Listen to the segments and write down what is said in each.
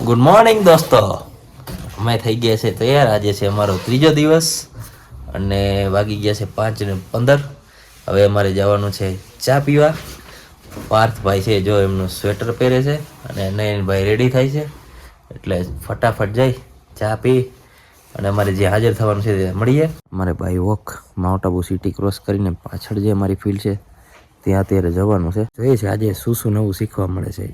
Good morning દોસ્તો. અમે થઈ ગયા છે તૈયાર. આજે છે અમારો ત્રીજો દિવસ અને વાગી ગયા છે પાંચ ને પંદર. હવે અમારે જવાનું છે ચા પીવા. પાર્થભાઈ છે જો એમનું સ્વેટર પહેરે છે અને નયનભાઈ રેડી થાય છે. એટલે ફટાફટ જઈ ચા પી અને અમારે જે હાજર થવાનું છે તે મળીએ. અમારે ભાઈ walk Mount Abu city cross કરીને પાછળ જે અમારી ફિલ્ડ છે, ત્યાં અત્યારે જવાનું છે. જોઈએ છે આજે શું શું નવું શીખવા મળે છે.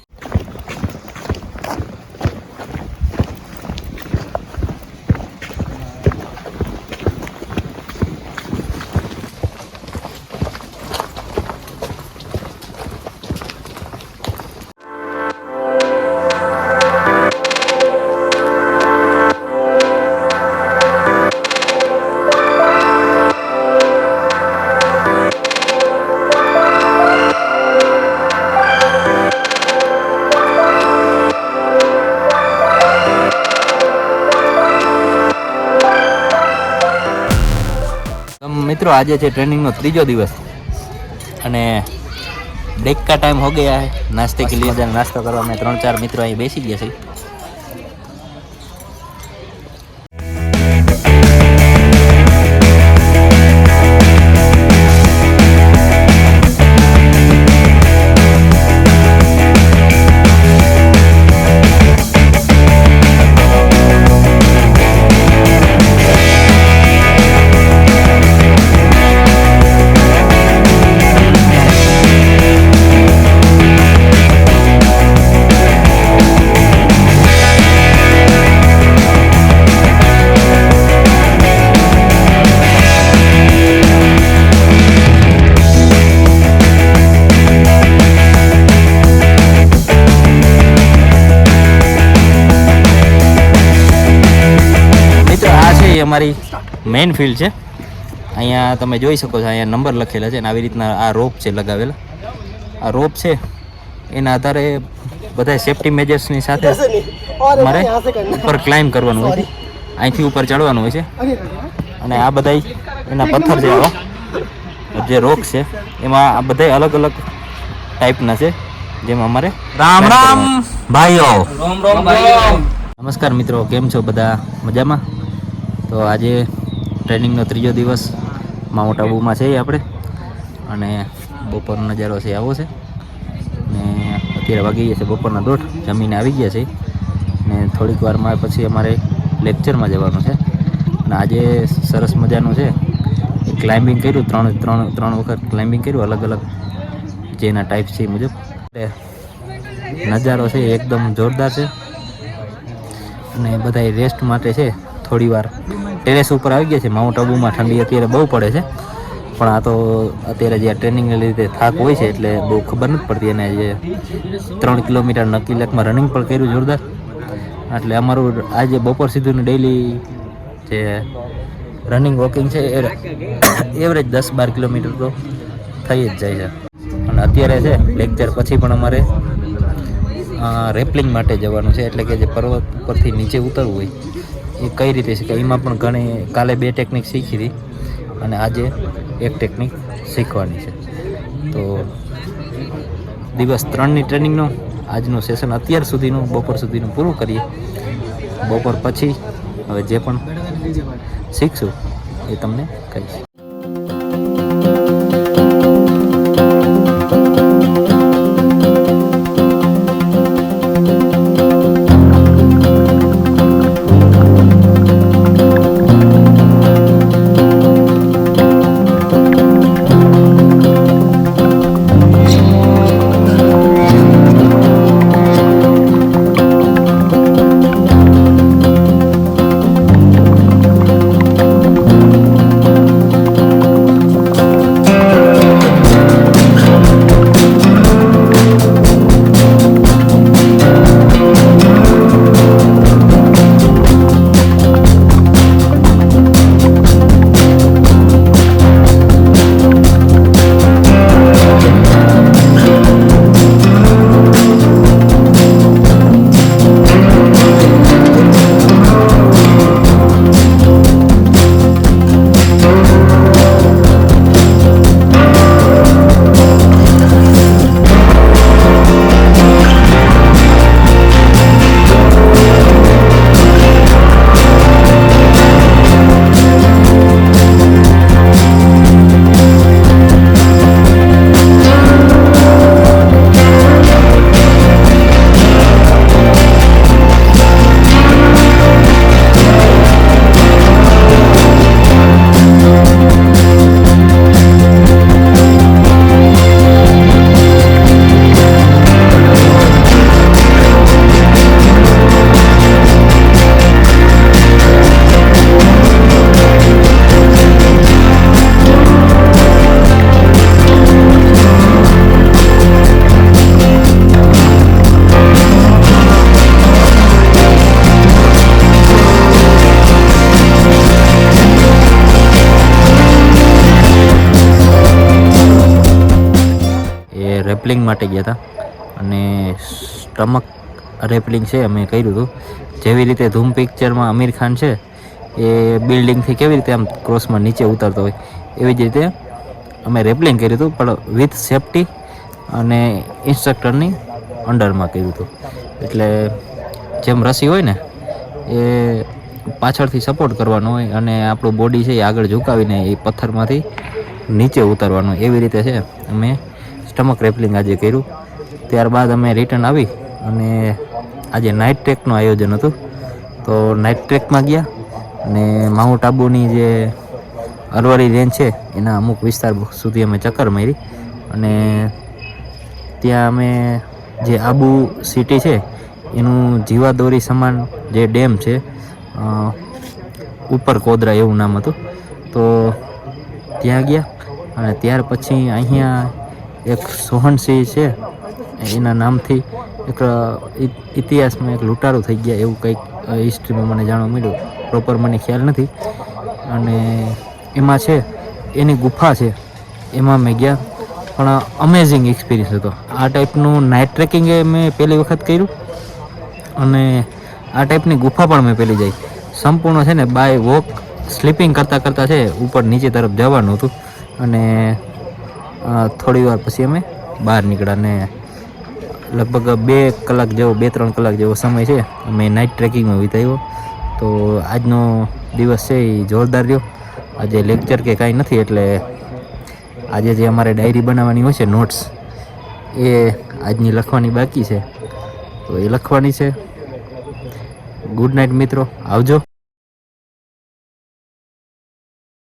મિત્રો આજે છે ટ્રેનિંગનો ત્રીજો દિવસ. અને બ્રેક કા ટાઈમ હો ગયા નાસ્તે કે લીધે નાસ્તો કરવા. મેં ત્રણ ચાર મિત્રો અહીં બેસી ગયા છે અમારી મેઇન ફિલ્ડ છે. અહીંયા તમે જોઈ શકો છો અહીંયા નંબર લખેલા છે અને આવી રીતના આ રોપ છે લગાવેલા. આ રોપ છે એના આધારે બધા સેફટી મેજર્સની સાથે મારે ઉપર ક્લાઇમ્બ કરવાનું હોય છે. અહીંથી ઉપર ચડવાનું હોય છે. અને આ બધા એના પથ્થર છે જે રોક છે એમાં આ બધા અલગ અલગ ટાઈપના છે જેમાં અમારે રામ રામ ભાઈઓ. નમસ્કાર મિત્રો કેમ છો બધા? મજામાં? તો આજે ટ્રેનિંગનો ત્રીજો દિવસ માઉન્ટ આબુમાં છે આપણે. અને બપોરનો નજારો છે આવો છે. ને અત્યારે વાગી ગયા છે બપોરના દોઢ. જમીને આવી ગયા છે. ને થોડીક વારમાં પછી અમારે લેક્ચરમાં જવાનું છે. અને આજે સરસ મજાનું છે. ક્લાઇમ્બિંગ કર્યું, ત્રણ ત્રણ ત્રણ વખત ક્લાઇમ્બિંગ કર્યું, અલગ અલગ જેના ટાઈપ છે એ મુજબ. નજારો છે એકદમ જોરદાર છે. અને બધા રેસ્ટ માટે છે. થોડી વાર ટેરેસ ઉપર આવી ગયા છે. માઉન્ટ આબુમાં ઠંડી અત્યારે બહુ પડે છે. પણ આ તો અત્યારે જે ટ્રેનિંગને લીધે થાક હોય છે એટલે બહુ ખબર નથી પડતી. અને જે ત્રણ કિલોમીટર નક્કી લેકમાં રનિંગ પણ કર્યું જોરદાર. એટલે અમારું આજે બપોર સુધીનું ડેઈલી જે રનિંગ વોકિંગ છે, એ એવરેજ દસ બાર કિલોમીટર તો થઈ જ જાય છે. અને અત્યારે છે લેક્ચર પછી પણ અમારે રેપલિંગ માટે જવાનું છે. એટલે કે જે પર્વત ઉપરથી નીચે ઉતરવું હોય એ કઈ રીતે છે એમાં પણ ઘણી, કાલે બે ટેકનિક શીખી હતી અને આજે એક ટેકનિક શીખવાની છે. તો દિવસ ત્રણની ટ્રેનિંગનું આજનું સેશન અત્યાર સુધીનું, બપોર સુધીનું પૂરું કરીએ. બપોર પછી હવે જે પણ શીખશું એ તમને કહીશ. રેપલિંગ માટે ગયા હતા. અને સ્ટમક રેપલિંગ છે, અમે કર્યું હતું. જેવી રીતે ધૂમ પિક્ચરમાં આમિર ખાન છે, એ બિલ્ડિંગથી કેવી રીતે આમ ક્રોસમાં નીચે ઉતરતો હોય, એવી જ રીતે અમે રેપલિંગ કર્યું હતું, પણ વિથ સેફટી અને ઇન્સ્ટ્રક્ટરની અંડરમાં કર્યું હતું. એટલે જેમ રસી હોય ને, એ પાછળથી સપોર્ટ કરવાનો હોય અને આપણું બોડી છે એ આગળ ઝુકાવીને એ પથ્થરમાંથી નીચે ઉતારવાનું એવી રીતે છે અમે સ્ટમક રેપલિંગ આજે કર્યું. ત્યારબાદ અમે રિટર્ન આવી અને આજે નાઇટ ટ્રેકનું આયોજન હતું. તો નાઇટ ટ્રેકમાં ગયા અને માઉન્ટ આબુની જે અરવલ્લી રેન્જ છે, એના અમુક વિસ્તાર સુધી અમે ચક્કર મારી. અને ત્યાં અમે જે આબુ સિટી છે, એનું જીવાદોરી સમાન જે ડેમ છે ઉપર કોદરા એવું નામ હતું. તો ત્યાં ગયા અને ત્યાર પછી અહીંયા એક સોહનસિંહ છે, એના નામથી એક ઇતિહાસમાં એક લૂંટારો થઈ ગયા, એવું કંઈક હિસ્ટ્રીમાં મને જાણવા મળ્યું. પ્રોપર મને ખ્યાલ નથી. અને એમાં છે, એની ગુફા છે, એમાં મેં ગયા. પણ અમેઝિંગ એક્સપિરિયન્સ હતો. આ ટાઈપનું નાઇટ ટ્રેકિંગ મેં પહેલી વખત કર્યું. અને આ ટાઈપની ગુફા પણ મેં પહેલી જઈ. સંપૂર્ણ છે ને બાય વોક સ્લીપિંગ કરતાં કરતાં છે, ઉપર નીચે તરફ જવાનું હતું. અને થોડી વાર પછી અમે બહાર નીકળ્યા ને લગભગ બે કલાક જેવો, બે ત્રણ કલાક જેવો સમય છે, અમે નાઇટ ટ્રેકિંગમાં વિતાવ્યો. તો આજનો દિવસ છે એ જોરદાર રહ્યો. આજે લેક્ચર કે કાંઈ નથી, એટલે આજે જે અમારે ડાયરી બનાવવાની હોય છે નોટ્સ એ આજની લખવાની બાકી છે. તો એ લખવાની છે. ગુડ નાઇટ મિત્રો, આવજો.